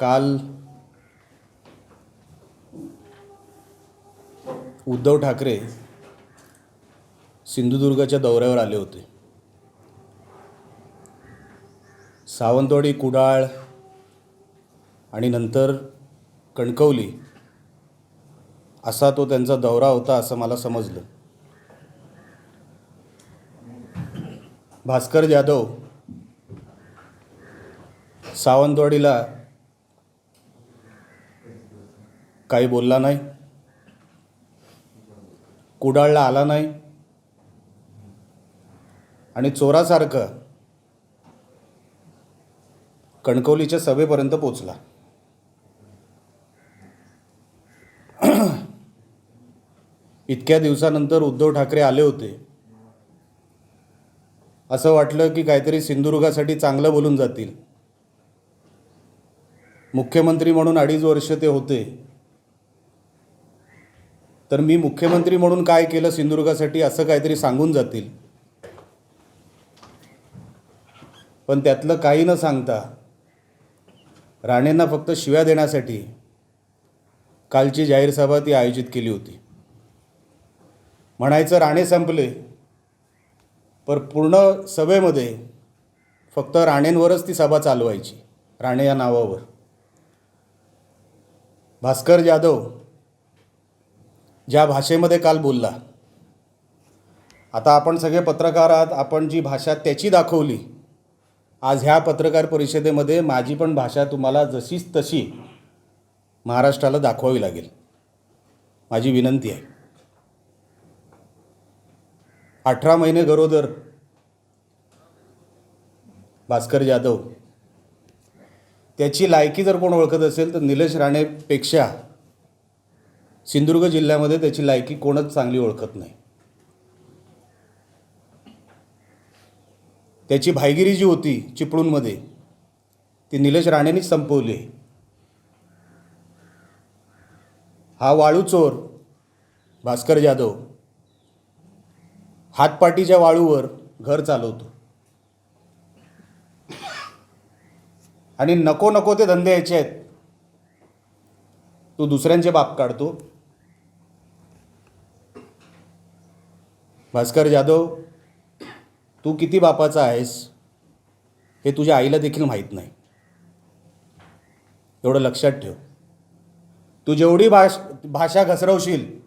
काल उद्धव ठाकरे सिंधुदुर्गाच्या दौऱ्यावर आले होते. सावंतवाडी कुडाळ आणि नंतर कणकवली असा तो त्यांचा दौरा होता असं मला समजलं. भास्कर जाधव सावंतवाडीला काही बोलला नाही. कुडाळला आला नाही. आणि चोरासारखं कणकवलीच्या सभेपर्यंत पोचला. इतक्या दिवसानंतर उद्धव ठाकरे आले होते. असं वाटलं की काहीतरी सिंधुदुर्गासाठी चांगलं बोलून जातील. मुख्यमंत्री म्हणून अडीच वर्ष ते होते. तर मी मुख्यमंत्री म्हणून काय केलं सिंधुदुर्गासाठी असं काहीतरी सांगून जातील. पण त्यातलं काही न सांगता राणेंना फक्त शिव्या देण्यासाठी कालची जाहीर सभा ती आयोजित केली होती. म्हणायचं राणे संपले पर पूर्ण सभेमध्ये फक्त राणेंवरच ती सभा चालवायची राणे या नावावर. भास्कर जाधव ज्या भाषेमध्ये काल बोलला. आता आपण सगळे पत्रकार आहात आपण जी भाषा त्याची दाखवली आज ह्या पत्रकार परिषदेमध्ये माझी पण भाषा तुम्हाला जशीच तशी महाराष्ट्राला दाखवावी लागेल. माझी विनंती आहे. अठरा महिने गरोदर भास्कर जाधव. त्याची लायकी जर कोण ओळखत असेल तर निलेश राणेपेक्षा सिंधुदुर्ग जिल्ह्यामध्ये त्याची लायकी कोणच चांगली ओळखत नाही. त्याची भाईगिरी जी होती चिपळूणमध्ये ती निलेश राणेंनीच संपवली हा वाळू चोर भास्कर जाधव हातपाटीच्या वाळूवर घर चालवतो. आणि नको नको ते धंदे यायचे आहेत. तू दुसऱ्यांचे बाप काढतो. भास्कर जाधव तू किती बापाचा आहेस हे तुझ्या आईला देखील माहीत नाही. एवढं लक्षात ठेव. तू जेवढी भाष भाषा घसरवशील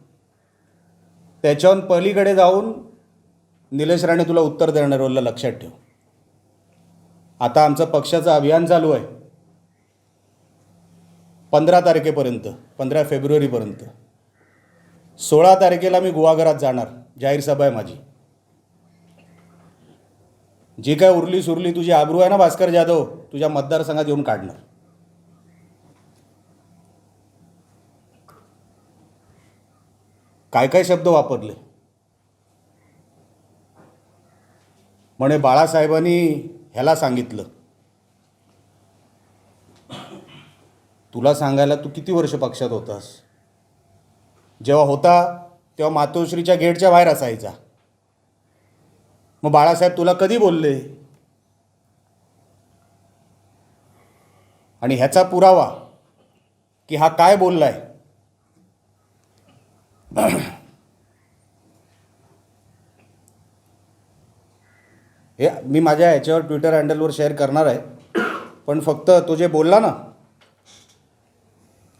त्याच्याहून पलीकडे जाऊन निलेश राणे तुला उत्तर देणार वल्ला लक्षात ठेव. आता आमचं पक्षाचं अभियान चालू आहे. पंधरा तारखेपर्यंत पंधरा फेब्रुवारीपर्यंत. सोळा तारखेला मी गुवाघरात जाणार. जाहीर सभा आहे माझी. जी काय उरली सुरली तुझी आबरू आहे ना भास्कर जाधव तुझ्या मतदारसंघात येऊन काढणार. काय काय शब्द वापरले? म्हणे बाळासाहेबांनी ह्याला सांगितलं. तुला सांगायला तू किती वर्ष पक्षात होतास? जेव्हा होता तेव्हा मातोश्रीच्या गेटच्या बाहेर असायचा. मग बाळासाहेब तुला कधी बोलले? आणि ह्याचा पुरावा की हा काय बोललाय? हे मी माझ्या ह्याच्यावर ट्विटर हँडलवर शेअर करणार आहे. पण फक्त तो जे बोलला ना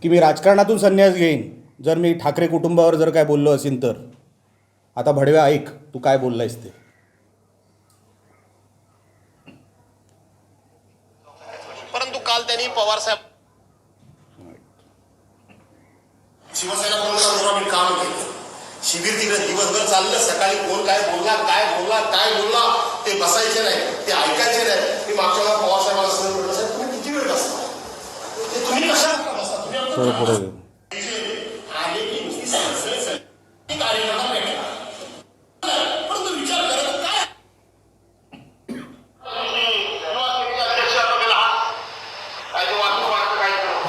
की मी राजकारणातून संन्यास घेईन जर मी ठाकरे कुटुंबावर जर काय बोललो असेल तर आता भडव्या ऐक तू काय बोललायस ते? परंतु काल त्यांनी पवार साहेब शिवसेना आम्ही काम केलं. शिबिर तिकडे दिवसभर चाललं. सकाळी कोण काय बोलला काय बोलला काय बोलला ते बसायचे नाही ते ऐकायचे नाही. मी मागच्या वेळा पवार साहेबांना म्हटलं साहेब तुम्ही किती वेळ बसता ते तुम्ही कशाला बसता? तुम्ही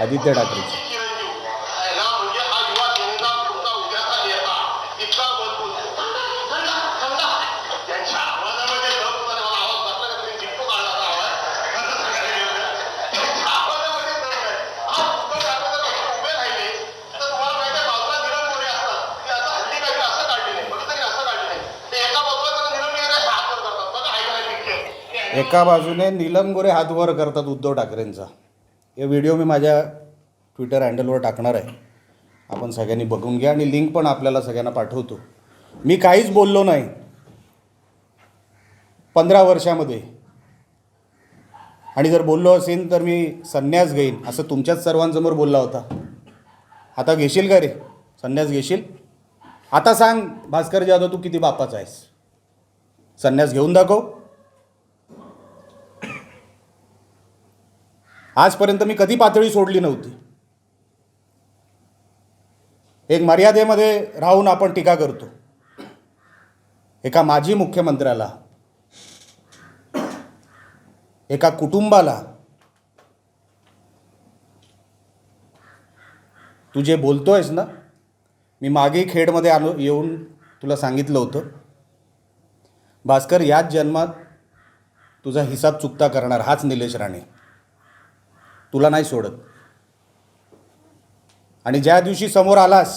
आदित्य ठाकरेची ठाकरे. एका एका बाजूने नीलम गोरे हात वर करतात उद्धव ठाकरेंचा. हे व्हिडिओ मी माझ्या ट्विटर हँडलवर टाकणार आहे. आपण सगळ्यांनी बघून घ्या आणि लिंक पण आपल्याला सगळ्यांना पाठवतो. मी काहीच बोललो नाही. पंधरा वर्षामध्ये. आणि जर बोललो असेल तर मी संन्यास घेईन असं तुमच्याच सर्वांसमोर बोलला होता. आता घेशील का रे? संन्यास घेशील? आता सांग भास्कर जाधव तू किती बापाचा आहेस? संन्यास घेऊन दाखव. आजपर्यंत मी कधी पातळी सोडली नव्हती. एक मर्यादेमध्ये राहून आपण टीका करतो. एका माजी मुख्यमंत्र्याला एका कुटुंबाला तू जे बोलतोयस ना मी मागे खेडमध्ये आलो येऊन तुला सांगितलं होतं. भास्कर याच जन्मात तुझा हिसाब चुकता करणार हाच निलेश राणे. तुला नाही सोडत. आणि ज्या दिवशी समोर आलास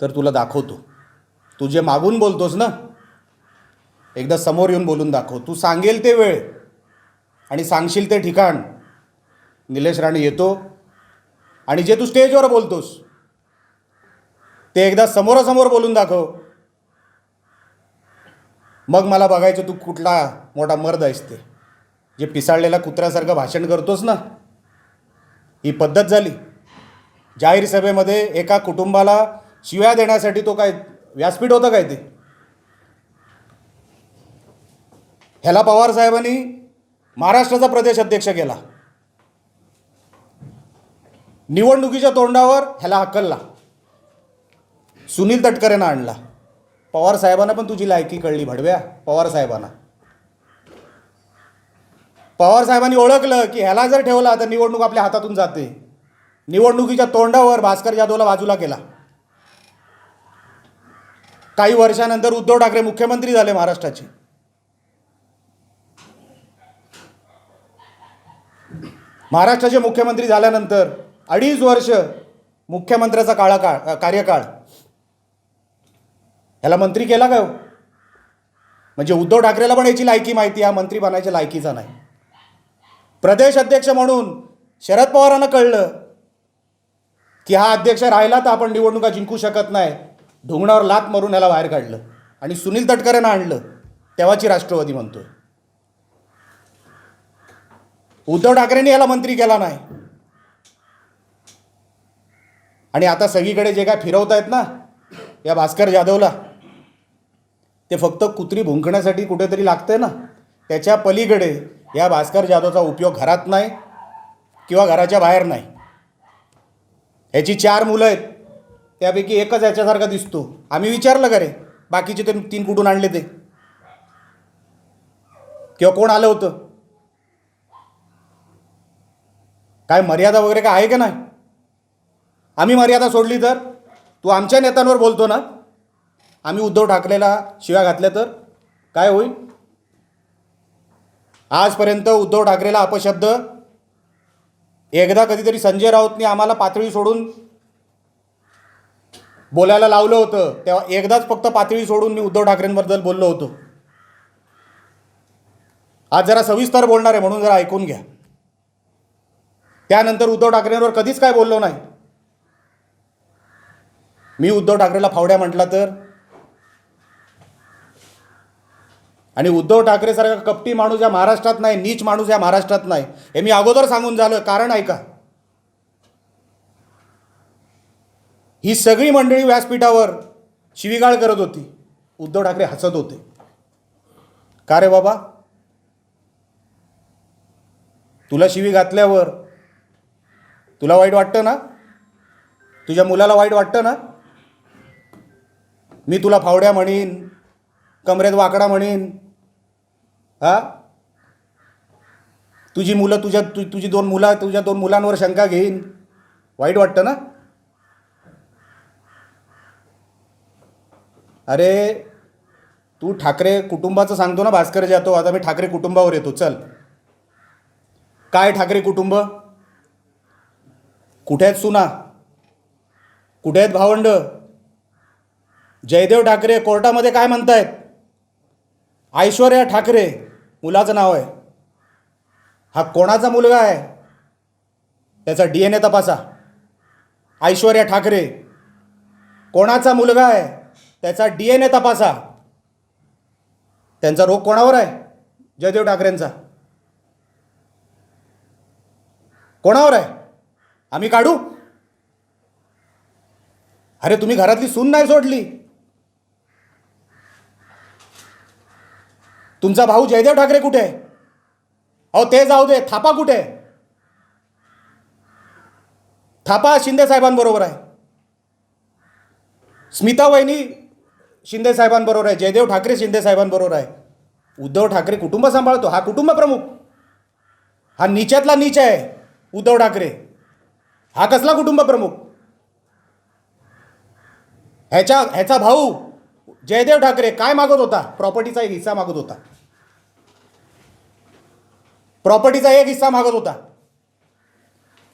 तर तुला दाखवतो. तू जे मागून बोलतोस ना एकदा समोर येऊन बोलून दाखव. तू सांगेल ते वेळ आणि सांगशील ते ठिकाण. निलेश राणे येतो आणि जे तू स्टेजवर बोलतोस ते एकदा समोरासमोर बोलून दाखव. मग मला बघायचं तू कुठला मोठा मर्द आहेस ते. जे पिसाळलेल्या कुत्र्यासारखं भाषण करतोस ना. ही पद्धत झाली. जाहीर सभेमध्ये एका कुटुंबाला शिव्या देण्यासाठी तो काय व्यासपीठ होतं काय ते? ह्याला पवार साहेबांनी महाराष्ट्राचा प्रदेश अध्यक्ष केला. निवडणुकीच्या तोंडावर ह्याला हकलला. सुनील तटकरेनं आणला. पवार साहेबांना पण तुझी लायकी कळली भडव्या. पवार साहेबांना. पवार साहेबांनी ओळखलं की ह्याला जर ठेवला तर निवडणूक आपल्या हातातून जाते. निवडणुकीच्या तोंडावर भास्कर जाधवला बाजूला केला. काही वर्षानंतर उद्धव ठाकरे मुख्यमंत्री झाले महाराष्ट्राचे. महाराष्ट्राचे मुख्यमंत्री झाल्यानंतर अडीच वर्ष मुख्यमंत्र्याचा काळा काळ कार्यकाळ ह्याला मंत्री केला काय हो म्हणजे उद्धव ठाकरेला पण याची लायकी माहिती हा मंत्री बनायच्या लायकीचा नाही. प्रदेश अध्यक्ष म्हणून शरद पवारांना कळलं की हा अध्यक्ष राहिला तर आपण निवडणुका जिंकू शकत नाही. ढुंगणावर लात मारून ह्याला बाहेर काढलं आणि सुनील तटकरेनं आणलं. तेव्हाची राष्ट्रवादी म्हणतोय. उद्धव ठाकरेंनी याला मंत्री केला नाही. आणि आता सगळीकडे जे काय फिरवत आहेत ना या भास्कर जाधवला ते फक्त कुत्री भुंकण्यासाठी कुठेतरी लागते ना. त्याच्या पलीकडे या भास्कर जाधवचा उपयोग घरात नाही किंवा घराच्या बाहेर नाही. ह्याची चार मुलं आहेत. त्यापैकी एकच याच्यासारखा दिसतो. आम्ही विचारलं का रे? बाकीचे ते तीन कुठून आणले ते? किंवा कोण आलं होतं? काय मर्यादा वगैरे काय आहे का नाही? आम्ही मर्यादा सोडली तर? तू आमच्या नेत्यांवर बोलतो ना. आम्ही उद्धव ठाकरेला शिव्या घातल्या तर? काय होईल? आजपर्यंत उद्धव ठाकरेला अपशब्द? एकदा कधीतरी संजय राऊतने आम्हाला पातळी सोडून बोलायला लावलं होतं. तेव्हा एकदाच फक्त पातळी सोडून मी उद्धव ठाकरेंबद्दल बोललो होतो. आज जरा सविस्तर बोलणार आहे म्हणून जरा ऐकून घ्या. त्यानंतर उद्धव ठाकरेंवर कधीच काय बोललो नाही. मी उद्धव ठाकरेला फावड्या म्हटला तर? आणि उद्धव ठाकरेसारखा कपटी माणूस या महाराष्ट्रात नाही नीच माणूस या महाराष्ट्रात नाही. हे मी अगोदर सांगून झालं कारण ऐका ही सगळी मंडळी व्यासपीठावर शिवीगाळ करत होती. उद्धव ठाकरे हसत होते. का रे बाबा? तुला शिवी घातल्यावर तुला वाईट वाटतं ना? तुझ्या मुलाला वाईट वाटतं ना? मी तुला फावड्या म्हणीन कमरेत वाकडा म्हणीन हा? तुझी मुलं तुझ्या तु तुझी दोन मुलं तुझ्या दोन मुलांवर शंका घेईन. वाईट वाटतं ना? अरे तू ठाकरे कुटुंबाचं सांगतो ना भास्कर जातो आता मी ठाकरे कुटुंबावर येतो चल. काय ठाकरे कुटुंब? कुठे आहेत सुना? कुठे आहेत भावंड? जयदेव ठाकरे कोर्टामध्ये काय म्हणतायत? ऐश्वर्या ठाकरे मुलाचं नाव आहे. हा कोणाचा मुलगा आहे? त्याचा डी एन ए तपासा. ऐश्वर्या ठाकरे. कोणाचा मुलगा आहे? त्याचा डी एन ए तपासा. त्यांचा रोग कोणावर आहे? जयदेव ठाकरेंचा. कोणावर आहे? आम्ही काढू? अरे तुम्ही घरातली सून नाही सोडली. तुमचा भाऊ जयदेव ठाकरे कुठे? आहे अहो ते जाऊ दे. थापा कुठे? आहे थापा शिंदे साहेबांबरोबर आहे. स्मिता वहिनी शिंदे साहेबांबरोबर आहे. जयदेव ठाकरे शिंदे साहेबांबरोबर आहे. उद्धव ठाकरे कुटुंब सांभाळतो. हा कुटुंब प्रमुख. हा नीचातला नीच आहे उद्धव ठाकरे. हा कसला कुटुंब प्रमुख? ह्याच्या ह्याचा भाऊ जयदेव ठाकरे काय मागत होता? प्रॉपर्टीचा एक हिस्सा मागत होता. प्रॉपर्टीचा एक हिस्सा मागत होता.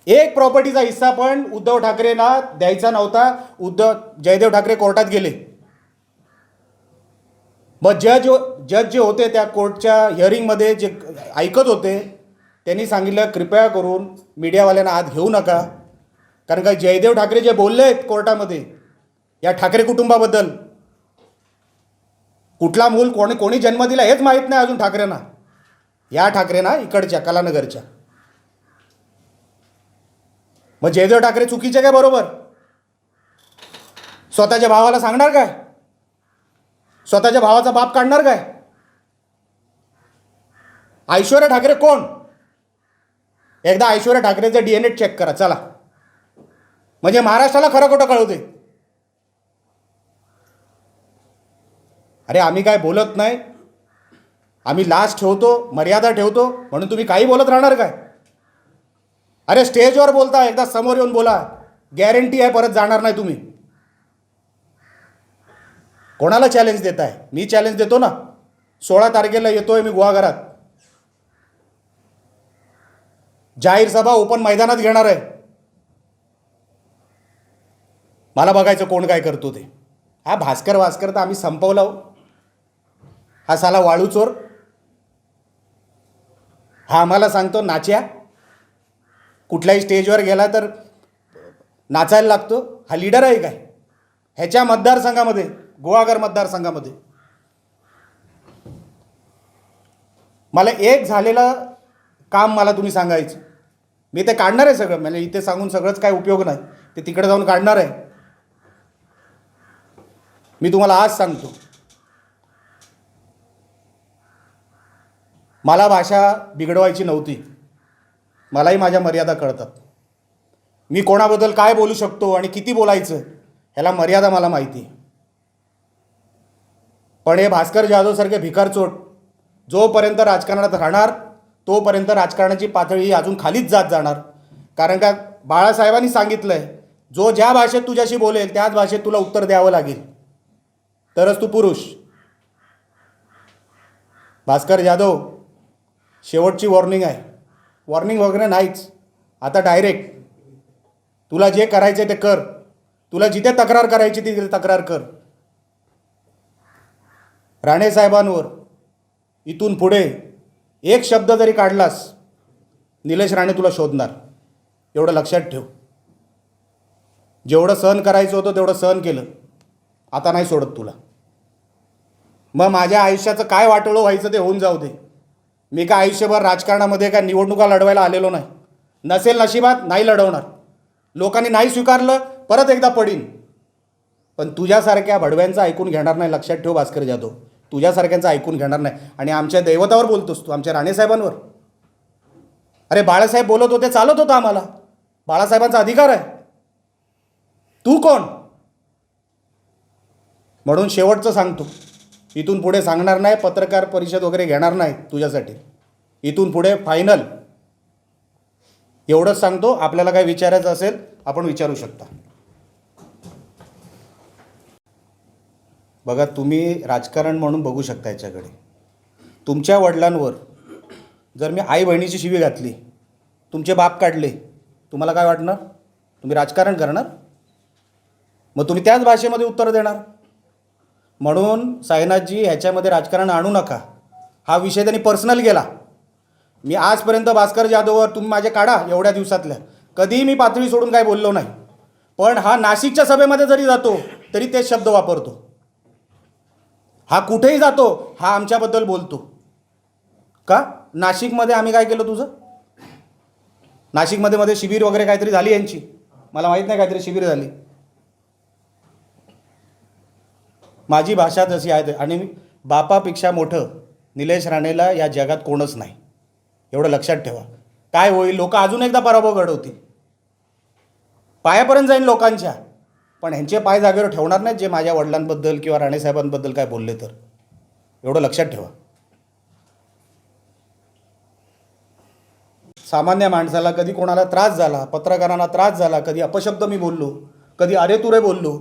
एक प्रॉपर्टीचा हिस्सा पण उद्धव ठाकरेंना द्यायचा नव्हता. उद्धव जयदेव ठाकरे कोर्टात गेले. मग जज जज जे होते त्या कोर्टच्या हिअरिंगमध्ये जे ऐकत होते त्यांनी सांगितलं कृपया करून मीडियावाल्यांना आत घेऊ नका. कारण का जयदेव ठाकरे जे बोलले आहेत कोर्टामध्ये या ठाकरे कुटुंबाबद्दल कुठला मूल कोणी कोणी जन्म दिला हेच माहीत नाही अजून ठाकरेंना. या ठाकरेंना इकडच्या कलानगरच्या. मग जयदेव ठाकरे चुकीचे काय बरोबर? स्वतःच्या भावाला सांगणार काय? स्वतःच्या भावाचा बाप काढणार काय? ऐश्वर्या ठाकरे कोण? एकदा ऐश्वर्या ठाकरेचं डी एन ए चेक करा चला. म्हणजे महाराष्ट्राला खरं खोटं कळवते अरे आम्ही काय बोलत नाही? आम्ही लास्ट ठेवतो मर्यादा ठेवतो म्हणून तुम्ही काही बोलत राहणार काय? अरे स्टेजवर बोलता एकदा समोर येऊन बोला. गॅरंटी आहे परत जाणार नाही तुम्ही. कोणाला चॅलेंज देत आहे मी चॅलेंज देतो ना. सोळा तारखेला येतोय मी गुहागरात जाहीर सभा ओपन मैदानात घेणार आहे. मला बघायचं कोण काय करतो ते. हा भास्कर भास्कर तर आम्ही संपवला हो. हा साला वाळू चोर हा आम्हाला सांगतो नाच्या. कुठल्याही स्टेजवर गेला तर नाचायला लागतो. हा लीडर आहे काय? ह्याच्या मतदारसंघामध्ये गोवागर मतदारसंघामध्ये. मला एक झालेलं काम मला तुम्ही सांगायचं. मी ते काढणार आहे सगळं. म्हणजे इथे सांगून सगळंच काय उपयोग नाही. ते तिकडे जाऊन काढणार आहे. मी तुम्हाला आज सांगतो. मला भाषा बिघडवायची नव्हती. मलाही माझ्या मर्यादा कळतात. मी कोणाबद्दल काय बोलू शकतो आणि किती बोलायचं ह्याला मर्यादा मला माहिती पण हे भास्कर जाधवसारखे भिकारचोट जोपर्यंत राजकारणात राहणार तोपर्यंत राजकारणाची पातळी अजून खालीच जात जाणार. कारण का बाळासाहेबांनी सांगितलं आहे जो ज्या भाषेत तुझ्याशी बोलेल त्याच भाषेत तुला उत्तर द्यावं लागेल. तरच तू पुरुष. भास्कर जाधव शेवटची वॉर्निंग आहे. वॉर्निंग वगैरे नाहीच. आता डायरेक्ट तुला जे करायचं ते कर. तुला जिथे तक्रार करायची तिथे तक्रार कर. राणे साहेबांवर इथून पुढे एक शब्द जरी काढलास निलेश राणे तुला शोधणार. एवढं लक्षात ठेव. जेवढं सहन करायचं होतं तेवढं सहन केलं. आता नाही सोडत तुला. मग माझ्या आयुष्याचं काय वाटोळं व्हायचं ते होऊन जाऊ दे. मी काय आयुष्यभर राजकारणामध्ये काय निवडणुका लढवायला आलेलो नाही. नसेल नशिबात नाही लढवणार. लोकांनी नाही स्वीकारलं परत एकदा पडीन. पण तुझ्यासारख्या भडव्यांचं ऐकून घेणार नाही लक्षात ठेव भास्कर जाधव. तुझ्यासारख्यांचं ऐकून घेणार नाही. आणि आमच्या दैवतावर बोलतोस तू आमच्या राणेसाहेबांवर. अरे बाळासाहेब बोलत होते चालत होतं आम्हाला. बाळासाहेबांचा अधिकार आहे. तू कोण? म्हणून शेवटचं सांगतो. इथून पुढे सांगणार नाही पत्रकार परिषद वगैरे घेणार नाही तुझ्यासाठी. इथून पुढे फायनल एवढंच सांगतो आपल्याला काय विचारायचं असेल आपण विचारू शकता. बघा तुम्ही राजकारण म्हणून बघू शकता याच्याकडे. तुमच्या वडिलांवर जर मी आई बहिणीची शिवी घातली तुमचे बाप काढले तुम्हाला काय वाटणार? तुम्ही राजकारण करणार? मग तुम्ही त्याच भाषेमध्ये उत्तर देणार. म्हणून साईनाथजी ह्याच्यामध्ये राजकारण आणू नका. हा विषय त्यांनी पर्सनल गेला. मी आजपर्यंत भास्कर जाधववर तुम्ही माझे काढा एवढ्या दिवसातल्या. कधीही मी पातळी सोडून काय बोललो नाही. पण हा नाशिकच्या सभेमध्ये जरी जातो तरी तेच शब्द वापरतो. हा कुठेही जातो हा आमच्याबद्दल बोलतो. का? नाशिकमध्ये आम्ही काय केलं तुझं? नाशिकमध्ये मध्ये शिबिर वगैरे काहीतरी झाली यांची? मला माहीत नाही काहीतरी शिबिर झाली. माझी भाषा जशी आहे. आणि बापापेक्षा मोठं निलेश राणेला या जगात कोणच नाही. एवढं लक्षात ठेवा. काय होईल? लोक अजून एकदा पराभव घडवतील. पायापर्यंत जाईन लोकांच्या. पण ह्यांचे पाय जागेवर ठेवणार नाहीत जे माझ्या वडिलांबद्दल किंवा राणेसाहेबांबद्दल काय बोलले तर. एवढं लक्षात ठेवा. सामान्य माणसाला कधी कोणाला त्रास झाला पत्रकारांना त्रास झाला कधी अपशब्द मी बोललो कधी अरे तुरे बोललो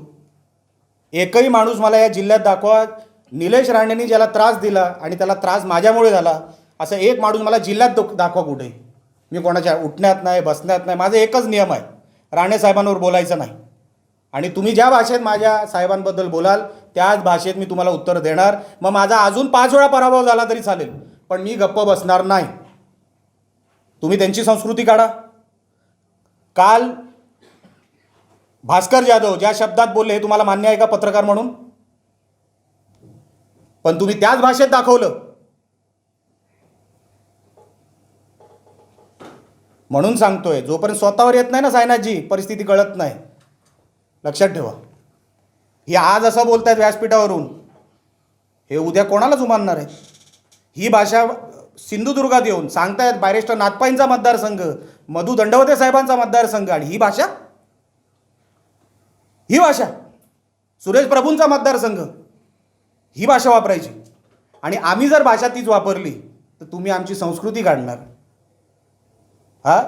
एकही माणूस मला या जिल्ह्यात दाखवा. निलेश राणेंनी ज्याला त्रास दिला आणि त्याला त्रास माझ्यामुळे झाला असं एक माणूस मला जिल्ह्यात दो- दाखवा कुठे. मी कोणाच्या उठण्यात नाही बसण्यात नाही माझा एकच नियम आहे. राणे साहेबांवर बोलायचं नाही. आणि तुम्ही ज्या भाषेत माझ्या साहेबांबद्दल बोलाल त्याच भाषेत मी तुम्हाला उत्तर देणार. मग माझा अजून पाच वेळा पराभव झाला तरी चालेल पण मी गप्प बसणार नाही. तुम्ही त्यांची संस्कृती काढा. काल भास्कर जाधव ज्या शब्दात बोलले हे तुम्हाला मान्य आहे का पत्रकार म्हणून? पण तुम्ही त्याच भाषेत दाखवलं. म्हणून सांगतोय जोपर्यंत स्वतःवर येत नाही ना सायनाथजी परिस्थिती कळत नाही. लक्षात ठेवा. ही आज असं बोलतायत व्यासपीठावरून. हे उद्या कोणाला जुमानणार आहे ही भाषा सिंधुदुर्गात येऊन सांगतायत बॅरिस्टर नाथपाईंचा मतदारसंघ मधु दंडवते साहेबांचा मतदारसंघ आणि ही भाषा ही भाषा सुरेश प्रभूंचा मतदारसंघ. ही भाषा वापरायची. आणि आम्ही जर भाषा तीच वापरली तर तुम्ही आमची संस्कृती काढणार. हा?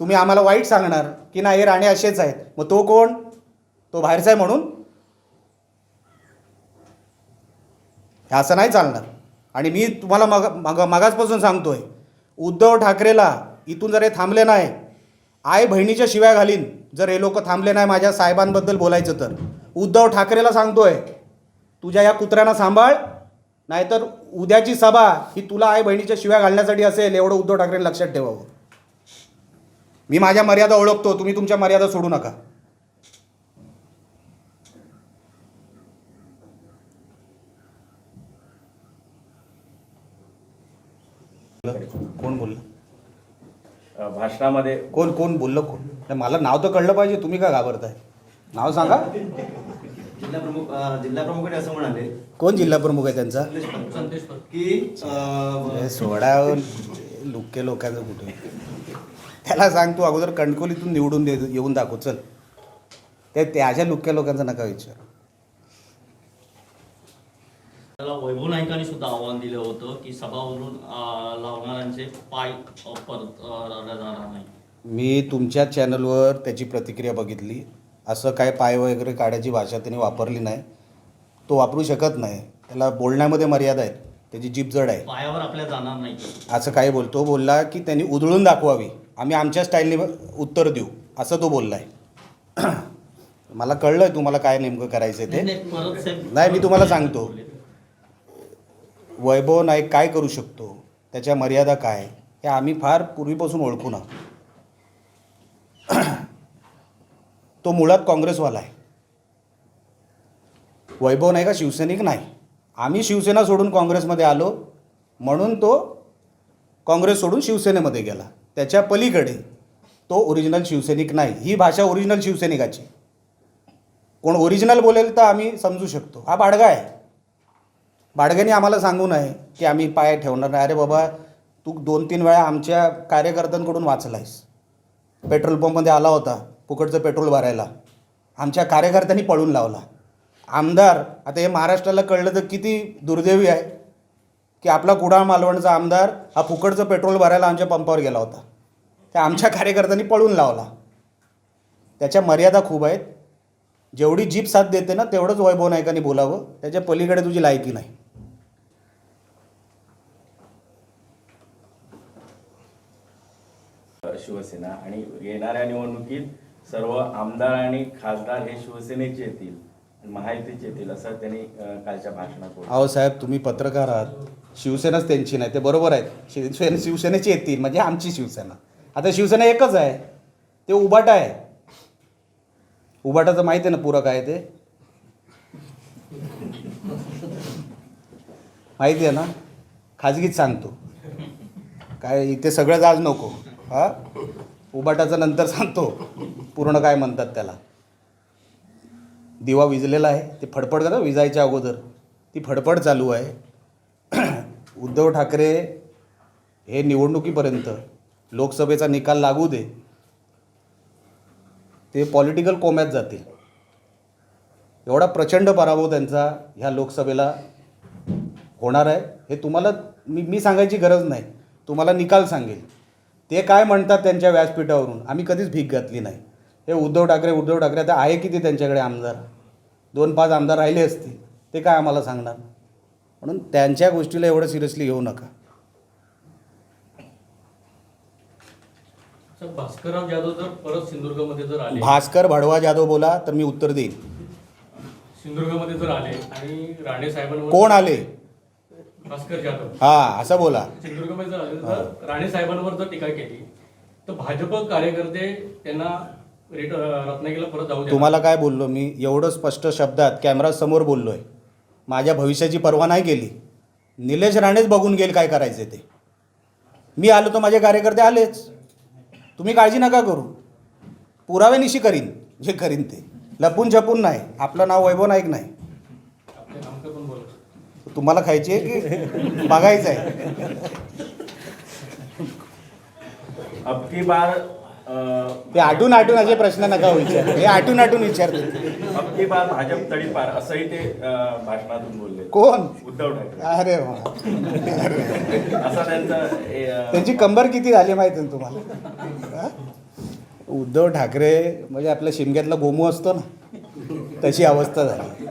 तुम्ही आम्हाला वाईट सांगणार की नाही हे राणे असेच आहेत. मग तो कोण? तो बाहेरचा आहे म्हणून? हे असं नाही चालणार. आणि मी तुम्हाला मग मग मगाचपासून सांगतोय उद्धव ठाकरेला इथून जर हे थांबले नाही आई बहिणीच्या शिव्या घालीन. जर हे लोक थांबले नाही माझ्या साहेबांबद्दल बोलायचं तर. उद्धव ठाकरेला सांगतोय तुझ्या या कुत्र्यांना सांभाळ नाहीतर उद्याची सभा ही तुला आई बहिणीच्या शिव्या घालण्यासाठी असेल एवढं उद्धव ठाकरेंनी लक्षात ठेवावं. मी माझ्या मर्यादा ओळखतो तुम्ही तुमच्या मर्यादा सोडू नका. कोण बोललं? भाषणामध्ये कोण कोण बोललं कोण? नाही, मला नाव तर कळलं पाहिजे तुम्ही का घाबरताय? नाव सांगा. जिल्हा प्रमुख अं, जिल्हा प्रमुखांनी असं म्हणाले. कोण जिल्हा प्रमुख आहे त्यांचा? की अं, हे सोडा लुक्के लोकांचं कुठे? त्याला सांग तू अगोदर कणकोलीतून निवडून दे येऊन दाखव चल. ते त्याच्या लुक्क्या लोकांचा नका विचार. त्याला वैभव नाईकांनी सुद्धा आव्हान दिलं होतं की सभावरून लावणाऱ्यांचे पाय परत जाणार नाही मी तुमच्या चॅनलवर त्याची प्रतिक्रिया बघितली. असं काय पाय वगैरे काढायची भाषा त्यांनी वापरली नाही. तो वापरू शकत नाही. त्याला बोलण्यामध्ये मर्यादा आहेत. त्याची जीभ जड आहे. पायावर आपल्या जाणार नाही असं काय बोलतो? बोलला की त्यांनी उधळून दाखवावी. आम्ही आमच्या स्टाईलने उत्तर देऊ. असं तो बोलला आहे मला कळलं आहे तुम्हाला काय नेमकं करायचं ते. नाही, मी तुम्हाला सांगतो. वैभव नाईक काय करू शकतो? त्याच्या मर्यादा काय? हे आम्ही फार पूर्वीपासून ओळखू ना. तो मुळात काँग्रेसवाला आहे. वैभव नाही का शिवसैनिक नाही. आम्ही शिवसेना सोडून काँग्रेसमध्ये आलो म्हणून तो काँग्रेस सोडून शिवसेनेमध्ये गेला. त्याच्या पलीकडे तो ओरिजिनल शिवसैनिक नाही. ही भाषा ओरिजिनल शिवसैनिकाची. कोण ओरिजिनल बोलेल तर आम्ही समजू शकतो. हा बाडगा आहे. भाडग्यानी आम्हाला सांगू नये की आम्ही पाय ठेवणार नाही. अरे बाबा तू दोन तीन वेळा आमच्या कार्यकर्त्यांकडून वाचलायस. पेट्रोल पंपमध्ये आला होता फुकटचं पेट्रोल भरायला. आमच्या कार्यकर्त्यांनी पळून लावला. आमदार आता हे महाराष्ट्राला कळलं तर किती दुर्दैवी आहे की आपला कुडाळ मालवणचा आमदार हा फुकटचं पेट्रोल भरायला आमच्या पंपावर गेला होता. त्या आमच्या कार्यकर्त्यांनी पळून लावला. त्याच्या मर्यादा खूप आहेत. जेवढी जीप साथ देते ना तेवढंच वैभव नायकांनी बोलावं. त्याच्या पलीकडे तुझी लायकी नाही. शिवसेना आणि येणाऱ्या निवडणुकीत सर्व आमदार आणि खासदार हे शिवसेनेचे येतील महायुतीचे येतील असं त्यांनी कालच्या भाषणात अहो साहेब तुम्ही पत्रकार आहात. शिवसेनाच त्यांची नाही ते बरोबर आहेत. शिवसेना शिवसेनेची येतील म्हणजे आमची शिवसेना. आता शिवसेना एकच आहे. ते उबाटा आहे. उबाटाचं माहिती आहे ना पूरक आहे ते? माहिती आहे ना? खाजगीच सांगतो. काय इथे सगळंच आज नको. हा? उबाटाचं नंतर सांगतो. पूर्ण काय म्हणतात त्याला. दिवा विजलेला आहे. ते फडफड करा विजायच्या अगोदर. ती फडफड चालू आहे. उद्धव ठाकरे हे निवडणुकीपर्यंत लोकसभेचा निकाल लागू दे. ते पॉलिटिकल कोम्यात जातील. एवढा प्रचंड पराभव त्यांचा ह्या लोकसभेला होणार आहे. हे तुम्हाला मी मी सांगायची गरज नाही. तुम्हाला निकाल सांगेल. ते काय म्हणतात त्यांच्या व्यासपीठावरून? आम्ही कधीच भीक घातली नाही. हे उद्धव ठाकरे उद्धव ठाकरे आता आहे किती त्यांच्याकडे आमदार? दोन पाच आमदार राहिले असतील. ते काय आम्हाला सांगणार? म्हणून त्यांच्या गोष्टीला एवढं सिरियसली घेऊ नका. भास्करराव जाधव जर परत सिंधुदुर्गमध्ये जर आले भास्कर भडवा जाधव बोला तर मी उत्तर देईन. सिंधुदुर्गमध्ये जर आले आणि राणे साहेबांवर कोण आले? भास्कर जाधव. हां असं बोला. सिंधुदुर्गमध्ये जर आले तर राणे साहेबांवर जर टीका केली तर भाजप कार्यकर्ते त्यांना रिट रत्नागिरीला परत जाऊ द्या. तुम्हाला काय बोललो मी? एवढं स्पष्ट शब्दात कॅमेरा समोर बोललो आहे माझ्या भविष्याची पर्वा नाही केली. निलेश राणेच बघून गेल काय करायचे ते. मी आलो तर माझे कार्यकर्ते आलेच. तुम्ही काळजी नका करू. पुराव्यानिशी करीन. जे करीन ते. लपून छपून नाही. आपलं नाव वैभव नाईक नाही आपले नामकर पण बोलत तुम्हाला खायची आहे की बघायचं आहे? अबकी बार ते आटून आटून असे प्रश्न नका विचार. हे आटून आटून विचारते. अबकी बार भाजप तडीपार असंही ते अ, भाषणातून बोलले. कोण? उद्धव ठाकरे. अरे वा. असा त्यांचं हे, अ, त्यांची कंबर किती झाली माहिती ना तुम्हाला? हा? उद्धव ठाकरे म्हणजे आपल्या शिमग्यातला गोमू असतो ना तशी अवस्था झाली.